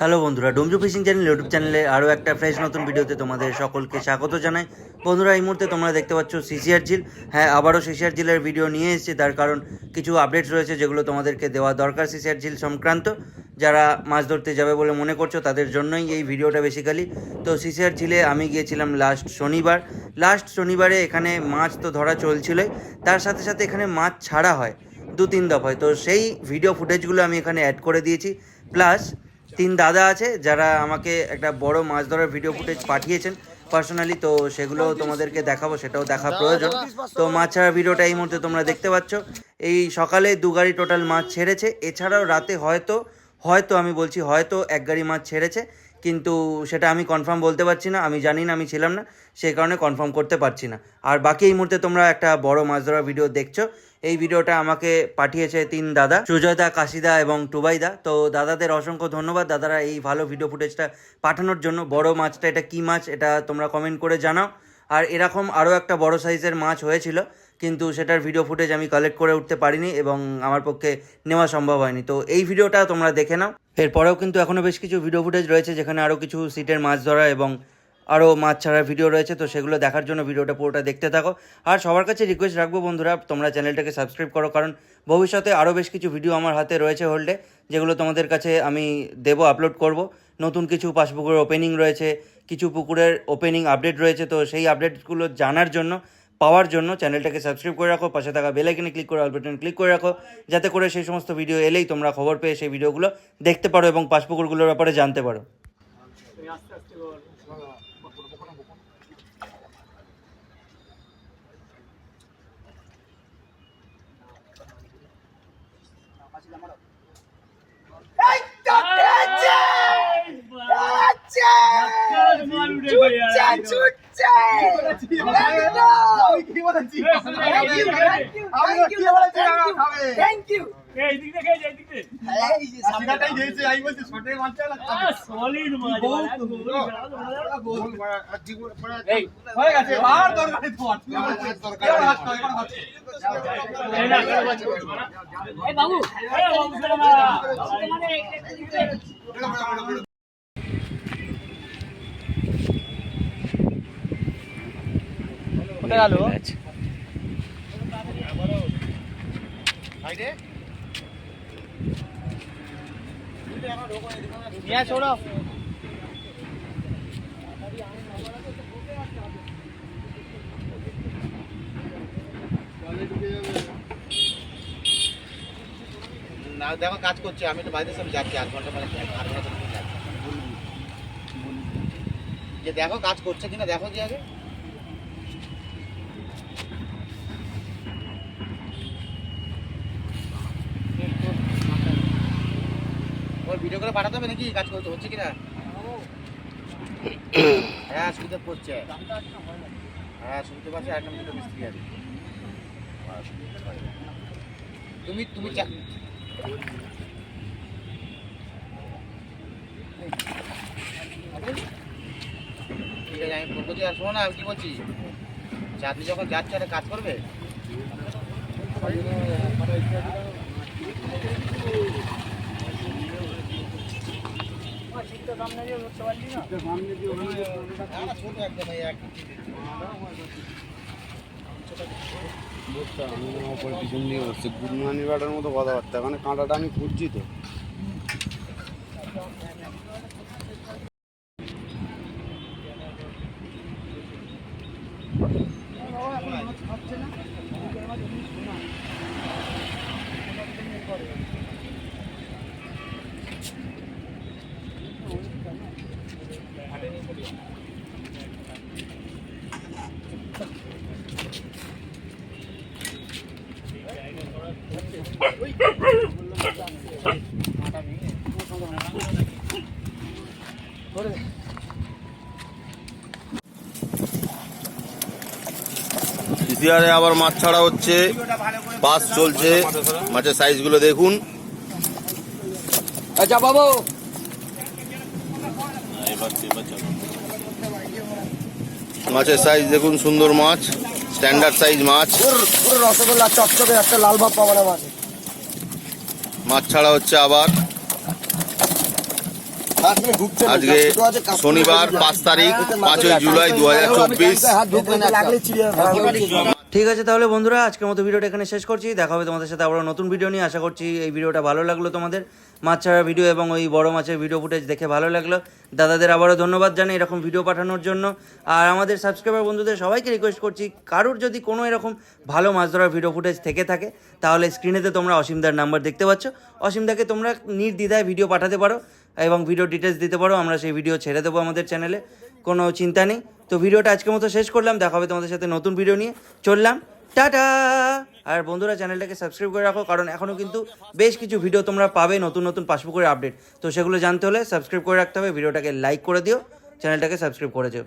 Hello বন্ধুরা, ডোমজু fishing channel YouTube চ্যানেলে আরও একটা ফ্রেশ নতুন ভিডিওতে তোমাদের সকলকে স্বাগত জানাই। বন্ধুরা, এই মুহূর্তে তোমরা দেখতে পাচ্ছ সিসিআর ঝিল। হ্যাঁ আবারও সিসিআর ঝিলের ভিডিও নিয়ে এসেছি, তার কারণ কিছু আপডেটস রয়েছে যেগুলো তোমাদেরকে দেওয়া দরকার সিসিআর ঝিল সংক্রান্ত। যারা মাছ ধরতে যাবে বলে মনে করছ, তাদের জন্যই এই ভিডিওটা বেসিক্যালি তো সিসিআর ঝিলে আমি গিয়েছিলাম লাস্ট শনিবার। লাস্ট শনিবারে এখানে মাছ তো ধরা চলছিলই। তার সাথে সাথে এখানে মাছ ছাড়া হয়, দু তিন দফায় তো সেই ভিডিও ফুটেজগুলো আমি এখানে অ্যাড করে দিয়েছি। প্লাস তিন দাদা আছে যারা আমাকে একটা বড় মাছ ধরার ভিডিও ফুটেজ পাঠিয়েছেন পার্সোনালি তো সেগুলো তোমাদেরকে দেখাবো, সেটাও দেখা প্রয়োজন। তো মাছ ছাড়ার ভিডিওটা এই মুহূর্তে তোমরা দেখতে পাচ্ছ। এই সকালে দু গাড়ি টোটাল মাছ ছেড়েছে। এছাড়াও রাতে হয়তো হয়তো আমি বলছি, হয়তো এক গাড়ি মাছ ছেড়েছে, কিন্তু সেটা আমি কনফার্ম বলতে পারছি না, আমি জানি না, আমি ছিলাম না সেই কারণে কনফার্ম করতে পারছি না। আর বাকি এই মুহূর্তে তোমরা একটা বড় মাছ ধরার ভিডিও দেখছ, এই ভিডিওটা আমাকে পাঠিয়েছে তিন দাদা, সুজয়দা, কাশিদা এবং টুবাইদা। তো দাদাদের অসংখ্য ধন্যবাদ, দাদারা এই ভালো ভিডিও ফুটেজটা পাঠানোর জন্য। বড় মাছটা এটা কি মাছ, এটা তোমরা কমেন্ট করে জানাও। আর এরকম আরও একটা বড় সাইজের মাছ হয়েছিল কিন্তু সেটার ভিডিও ফুটেজ আমি কালেক্ট করে উঠতে পারিনি এবং আমার পক্ষে নেওয়া সম্ভব হয়নি। তো এই ভিডিওটা তোমরা দেখে নাও। এরপরেও কিন্তু এখনও বেশ কিছু ভিডিও ফুটেজ রয়েছে যেখানে আরও কিছু সিটের মাছ ধরা এবং আরও মাছ ছাড়ার ভিডিও রয়েছে। তো সেগুলো দেখার জন্য ভিডিওটা পুরোটা দেখতে থাকো। আর সবার কাছে রিকোয়েস্ট রাখব বন্ধুরা, তোমরা চ্যানেলটাকে সাবস্ক্রাইব করো, কারণ ভবিষ্যতে আরও বেশ কিছু ভিডিও আমার হাতে রয়েছে হোল্ডে যেগুলো তোমাদের কাছে আমি দেবো আপলোড করব। নতুন কিছু পাসপুকুরের ওপেনিং রয়েছে, কিছু পুকুরের ওপেনিং আপডেট রয়েছে। তো সেই আপডেটগুলো জানার জন্য পাওয়ার জন্য চ্যানেলটাকে সাবস্ক্রাইব করে রাখো পাশে থাকা বেলাইকনে ক্লিক করে অল বাটন ক্লিক করে রাখো যাতে করে সেই সমস্ত ভিডিও এলেই তোমরা খবর পেয়ে সেই ভিডিওগুলো দেখতে পারো এবং পাসপুকুরগুলোর ব্যাপারে জানতে পারো। থ্যাংক ইউ হয়ে বাবু মানে গেল। না দেখো কাজ করছে। আমি তো বাড়িতে সব যাচ্ছি। আধ ঘণ্টা মানে আধ ঘণ্টা যে দেখো কাজ করছে কিনা দেখো যে আগে। ওর ভিডিও করে পাঠাতে হবে নাকি? কাজ করতে হচ্ছে কিনা? হ্যাঁ সুবিধা করছে। হ্যাঁ শুনতে পাচ্ছি একটা দুটো মিস্ত্রি আছে। তুমি তুমি ঠিক আছে, আমি ফোন করছি আর শোনো না, আমি কি বলছি? চাঁদনি যখন যাচ্ছে, একটা কাজ করবে না, না, ছোট একদম এই এক আমি ওপরে মতো কথাবার্তা মানে কাঁটাটা আমি খুঁজছি তো। ইতিহারে আবার মাছ ছাড়া হচ্ছে পাস চলছে মাছের সাইজগুলো দেখুন। আচ্ছা বাবু মাছের সাইজ দেখুন সুন্দর মাছ স্ট্যান্ডার্ড সাইজ মাছ। পুরো রসগোল্লা চকচকে একটা লাল ভাব পাবো না মাঝে মাছ ছাড়া হচ্ছে আবার। আজকে শনিবার পাঁচ তারিখ পাঁচই জুলাই দু হাজার চব্বিশ। ঠিক আছে তাহলে বন্ধুরা আজকের মতো ভিডিওটা এখানে শেষ করছি। দেখা হবে তোমাদের সাথে আবার নতুন ভিডিও নিয়ে। আশা করছি এই ভিডিওটা ভালো লাগল তোমাদের। মাছ ছাড়া ভিডিও এবং ওই বড় মাছের ভিডিও ফুটেজ দেখে ভালো লাগল। দাদাদের আবারও ধন্যবাদ জানাই এরকম ভিডিও পাঠানোর জন্য। আর আমাদের সাবস্ক্রাইবার বন্ধুদের সবাইকে রিকোয়েস্ট করছি, কারোর যদি কোনো এরকম ভালো মাছ ধরার ভিডিও ফুটেজ থেকে থাকে, তাহলে স্ক্রিনেতে তোমরা অসীমদার নাম্বার দেখতে পাচ্ছ। অসীমদাকে তোমরা নির্দ্বিধায় ভিডিও পাঠাতে পারো এবং ভিডিও ডিটেলস দিতে পারো, আমরা সেই ভিডিও ছেড়ে দেবো আমাদের চ্যানেলে কোনো চিন্তা নেই। তো ভিডিওটা আজকের মতো শেষ করলাম, দেখা হবে তোমাদের সাথে নতুন ভিডিও নিয়ে। চললাম। টাটা! আর বন্ধুরা, চ্যানেলটাকে সাবস্ক্রাইব করে রাখো, কারণ এখনও কিন্তু বেশ কিছু ভিডিও তোমরা পাবে নতুন নতুন পাসবুকের আপডেট তো সেগুলো জানতে হলে সাবস্ক্রাইব করে রাখতে হবে ভিডিওটাকে লাইক করে দিও, চ্যানেলটাকে সাবস্ক্রাইব করে দিও